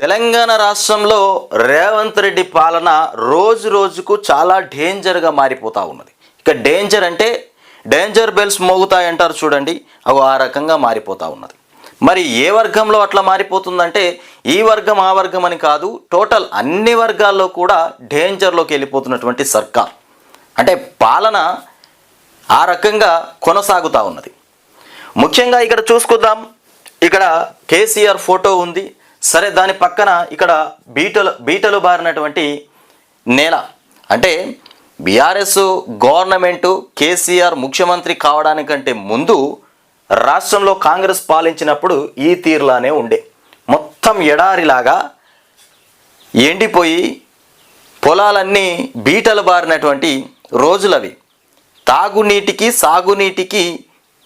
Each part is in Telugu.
తెలంగాణ రాష్ట్రంలో రేవంత్ రెడ్డి పాలన రోజు రోజుకు చాలా డేంజర్గా మారిపోతూ ఉన్నది. ఇక డేంజర్ అంటే డేంజర్ బెల్స్ మోగుతాయి అంటారు చూడండి అవి ఆ రకంగా మారిపోతూ ఉన్నది. మరి ఏ వర్గంలో అట్లా మారిపోతుందంటే ఈ వర్గం ఆ వర్గం అని కాదు టోటల్ అన్ని వర్గాల్లో కూడా డేంజర్లోకి వెళ్ళిపోతున్నటువంటి సర్కార్. అంటే పాలన ఆ రకంగా కొనసాగుతూ ఉన్నది. ముఖ్యంగా ఇక్కడ చూసుకుందాం. ఇక్కడ కేసీఆర్ ఫోటో ఉంది. సరే దాని పక్కన ఇక్కడ బీటలు బీటలు బారినటువంటి నేల. అంటే బీఆర్ఎస్ గవర్నమెంటు కేసీఆర్ ముఖ్యమంత్రి కావడానికంటే ముందు రాష్ట్రంలో కాంగ్రెస్ పాలించినప్పుడు ఈ తీరులానే ఉండే. మొత్తం ఎడారిలాగా ఎండిపోయి పొలాలన్నీ బీటలు బారినటువంటి రోజులవి. తాగునీటికి సాగునీటికి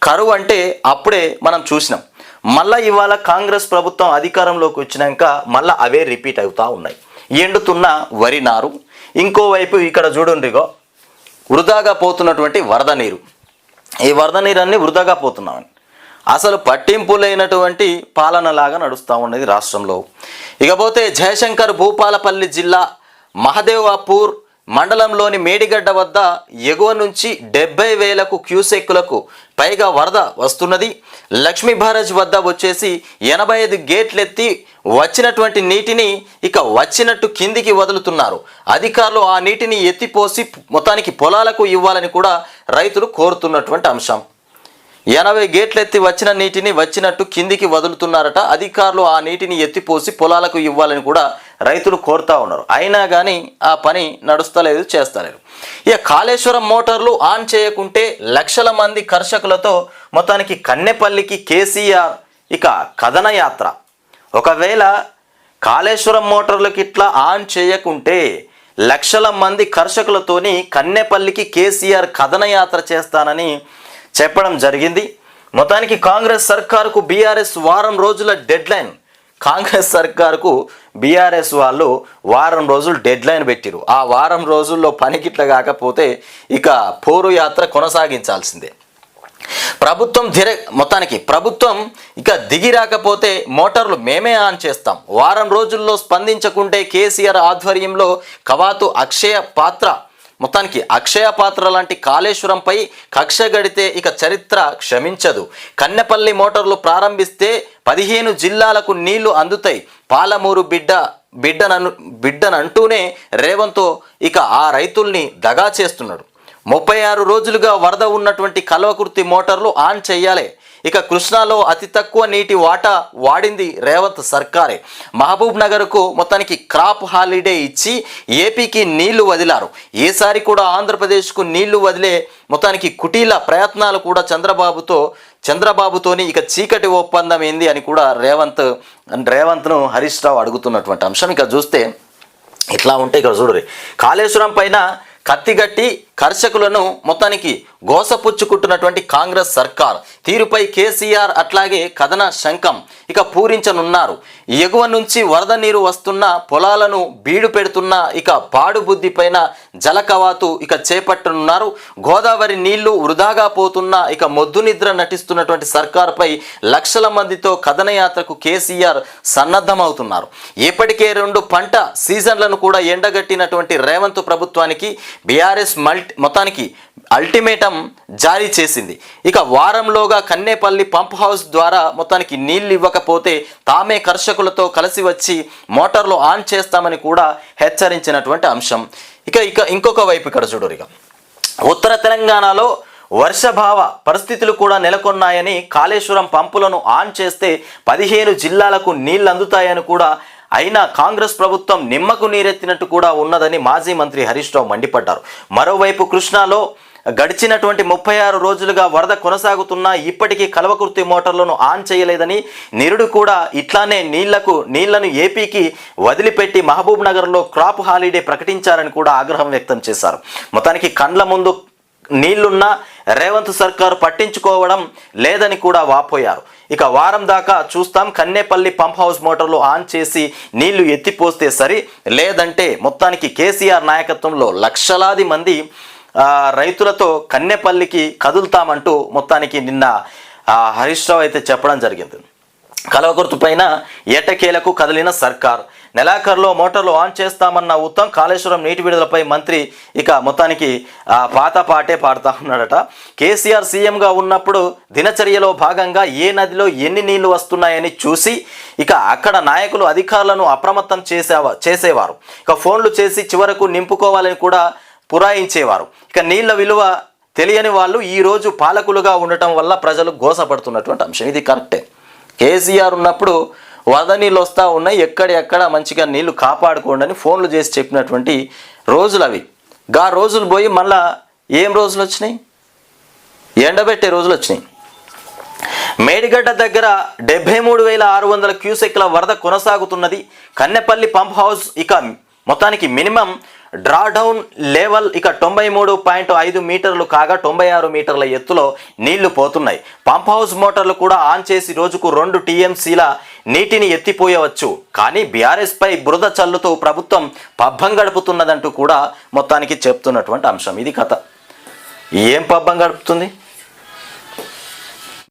కరువు అంటే అప్పుడే మనం చూసినాం. మళ్ళా ఇవాళ కాంగ్రెస్ ప్రభుత్వం అధికారంలోకి వచ్చినాక మళ్ళీ అవే రిపీట్ అవుతూ ఉన్నాయి. ఎండుతున్న వరి నారు ఇంకోవైపు ఇక్కడ చూడండిగో వృధాగా పోతున్నటువంటి వరద నీరు. ఈ వరద నీరన్నీ వృధాగా పోతున్నామని అసలు పట్టింపు లేనటువంటి పాలనలాగా నడుస్తూ ఉన్నది రాష్ట్రంలో. ఇకపోతే జయశంకర్ భూపాలపల్లి జిల్లా మహదేవాపూర్ మండలంలోని మేడిగడ్డ వద్ద ఎగువ నుంచి డెబ్బై వేలకు క్యూసెక్కులకు పైగా వరద వస్తున్నది. లక్ష్మీ భారజ్ వద్ద వచ్చేసి ఎనభై ఐదు గేట్లెత్తి వచ్చినటువంటి నీటిని ఇక వచ్చినట్టు కిందికి వదులుతున్నారు. అధికారులు ఆ నీటిని ఎత్తిపోసి మొత్తానికి పొలాలకు ఇవ్వాలని కూడా రైతులు కోరుతున్నటువంటి అంశం. ఎనభై గేట్లెత్తి వచ్చిన నీటిని వచ్చినట్టు కిందికి వదులుతున్నారట. అధికారులు ఆ నీటిని ఎత్తిపోసి పొలాలకు ఇవ్వాలని కూడా రైతులు కోరుతా ఉన్నారు. అయినా కానీ ఆ పని నడుస్తలేదు చేస్తలేరు ఇక కాళేశ్వరం మోటార్లు ఆన్ చేయకుంటే లక్షల మంది కర్షకులతో మొత్తానికి కన్నెపల్లికి కేసీఆర్ ఇక కథనయాత్ర ఒకవేళ కాళేశ్వరం మోటార్లకు ఇట్లా ఆన్ చేయకుంటే లక్షల మంది కర్షకులతోని కన్నెపల్లికి కేసీఆర్ కథనయాత్ర చేస్తానని చెప్పడం జరిగింది. మొత్తానికి కాంగ్రెస్ సర్కారుకు బీఆర్ఎస్ వారం రోజుల డెడ్లైన్. కాంగ్రెస్ సర్కారుకు బీఆర్ఎస్ వాళ్ళు వారం రోజులు డెడ్ లైన్ పెట్టిరు. ఆ వారం రోజుల్లో పనికిట్ల కాకపోతే ఇక పోరు యాత్ర కొనసాగించాల్సిందే. ప్రభుత్వం ధిర మొత్తానికి ప్రభుత్వం ఇక దిగి రాకపోతే మోటార్లు మేమే ఆన్ చేస్తాం. వారం రోజుల్లో స్పందించకుంటే కేసీఆర్ ఆధ్వర్యంలో కవాతు అక్షయ పాత్ర మొత్తానికి అక్షయ పాత్ర లాంటి కాళేశ్వరంపై కక్ష గడితే ఇక చరిత్ర క్షమించదు. కన్నెపల్లి మోటార్లు ప్రారంభిస్తే పదిహేను జిల్లాలకు నీళ్ళు అందుతాయి. పాలమూరు బిడ్డ బిడ్డనను బిడ్డనంటూనే రేవంతో ఇక ఆ రైతుల్ని దగా చేస్తున్నాడు. ముప్పై ఆరు రోజులుగా వరద ఉన్నటువంటి కల్వకుర్తి మోటార్లు ఆన్ చేయాలి. ఇక కృష్ణాలో అతి తక్కువ నీటి వాటా వాడింది రేవంత్ సర్కారే. మహబూబ్ నగర్కు మొత్తానికి క్రాప్ హాలిడే ఇచ్చి ఏపీకి నీళ్ళు వదిలారు. ఈసారి కూడా ఆంధ్రప్రదేశ్కు నీళ్ళు వదిలే మొత్తానికి కుటీల ప్రయత్నాలు కూడా చంద్రబాబుతో చంద్రబాబుతోని ఇక చీకటి ఒప్పందం ఏంది అని కూడా రేవంత్ రేవంత్ను హరీష్ రావు అడుగుతున్నటువంటి అంశం. ఇక చూస్తే ఇట్లా ఉంటే ఇక్కడ చూడరు. కాళేశ్వరం పైన కత్తిగట్టి కర్షకులను మొత్తానికి గోసపుచ్చుకుంటున్నటువంటి కాంగ్రెస్ సర్కార్. తీరుపై కేసీఆర్ అట్లాగే కథన శంఖం. ఇక పూరించనున్నారు. ఎగువ నుంచి వరద నీరు వస్తున్న పొలాలను బీడు పెడుతున్న ఇక పాడుబుద్ధి పైన జలకవాతు ఇక చేపట్టనున్నారు. గోదావరి నీళ్ళు వృధాగా పోతున్న ఇక మొద్దు నిద్ర నటిస్తున్నటువంటి సర్కార్పై లక్షల మందితో కథనయాత్రకు కేసీఆర్ సన్నద్ధమవుతున్నారు. ఇప్పటికే రెండు పంట సీజన్లను కూడా ఎండగట్టినటువంటి రేవంత్ ప్రభుత్వానికి బీఆర్ఎస్ మల్టీ మొత్తానికి అల్టిమేటం జారీ చేసింది. ఇక వారంలోగా కన్నేపల్లి పంప్ హౌస్ ద్వారా మొత్తానికి నీళ్ళు ఇవ్వకపోతే తామే కర్షకులతో కలిసి వచ్చి మోటార్లు ఆన్ చేస్తామని కూడా హెచ్చరించినటువంటి అంశం. ఇక ఇక ఇంకొక వైపు ఇక్కడ చూడరు ఇక. ఉత్తర తెలంగాణలో వర్షభావ పరిస్థితులు కూడా నెలకొన్నాయని కాళేశ్వరం పంపులను ఆన్ చేస్తే పదిహేను జిల్లాలకు నీళ్ళు అందుతాయని కూడా అయినా కాంగ్రెస్ ప్రభుత్వం నిమ్మకు నీరెత్తినట్టు కూడా ఉన్నదని మాజీ మంత్రి హరీష్ రావు మండిపడ్డారు. మరోవైపు కృష్ణాలో గడిచినటువంటి ముప్పై ఆరు రోజులుగా వరద కొనసాగుతున్నా ఇప్పటికీ కలవకుర్తి మోటార్లను ఆన్ చేయలేదని నిరుడు కూడా ఇట్లానే నీళ్ళకు నీళ్ళను ఏపీకి వదిలిపెట్టి మహబూబ్ నగర్లో క్రాప్ హాలిడే ప్రకటించారని కూడా ఆగ్రహం వ్యక్తం చేశారు. మొత్తానికి కండ్ల ముందు నీళ్ళున్నా రేవంత్ సర్కారు పట్టించుకోవడం లేదని కూడా వాపోయారు. ఇక వారం దాకా చూస్తాం కన్నేపల్లి పంప్ హౌస్ మోటార్లు ఆన్ చేసి నీళ్ళు ఎత్తిపోస్తే సరి లేదంటే మొత్తానికి కేసీఆర్ నాయకత్వంలో లక్షలాది మంది రైతులతో కన్నెపల్లికి కదులుతామంటూ మొత్తానికి నిన్న హరీష్ రావు అయితే చెప్పడం జరిగింది. కలవకుర్తు పైన ఏటకేలకు కదిలిన సర్కార్. నెలాఖరులో మోటార్లు ఆన్ చేస్తామన్న ఉత్తమ్ కాళేశ్వరం నీటి విడుదలపై మంత్రి ఇక మొత్తానికి పాత పాటే పాడుతా ఉన్నాడట. కేసీఆర్ సీఎంగా ఉన్నప్పుడు దినచర్యలో భాగంగా ఏ నదిలో ఎన్ని నీళ్ళు వస్తున్నాయని చూసి ఇక అక్కడ నాయకులు అధికారులను అప్రమత్తం చేసేవా చేసేవారు. ఇక ఫోన్లు చేసి చివరకు నింపుకోవాలని కూడా పురాయించేవారు. ఇక నీళ్ళ విలువ తెలియని వాళ్ళు ఈరోజు పాలకులుగా ఉండటం వల్ల ప్రజలు గోసపడుతున్నటువంటి అంశం. ఇది కరెక్టే. కేసీఆర్ ఉన్నప్పుడు వరద నీళ్ళు వస్తూ ఉన్నాయి ఎక్కడెక్కడ మంచిగా నీళ్ళు కాపాడుకోండి అని ఫోన్లు చేసి చెప్పినటువంటి రోజులు అవి. గా రోజులు పోయి మళ్ళా ఏం రోజులు వచ్చినాయి? ఎండబెట్టే రోజులు వచ్చినాయి. మేడిగడ్డ దగ్గర డెబ్బై మూడు వేల ఆరు వందల క్యూసెక్ల వరద కొనసాగుతున్నది. కన్నెపల్లి పంప్ హౌస్ ఇక మొత్తానికి మినిమం డ్రాడౌన్ లెవెల్ ఇక తొంభై మూడు పాయింట్ ఐదు మీటర్లు కాగా తొంభై ఆరు మీటర్ల ఎత్తులో నీళ్ళు పోతున్నాయి. పంప్ హౌస్ మోటార్లు కూడా ఆన్ చేసి రోజుకు రెండు టీఎంసీల నీటిని ఎత్తిపోయవచ్చు. కానీ బీఆర్ఎస్ పై బురద చల్లుతూ ప్రభుత్వం పబ్బం గడుపుతున్నదంటూ కూడా మొత్తానికి చెప్తున్నటువంటి అంశం. ఇది కథ. ఏం పబ్బం గడుపుతుంది?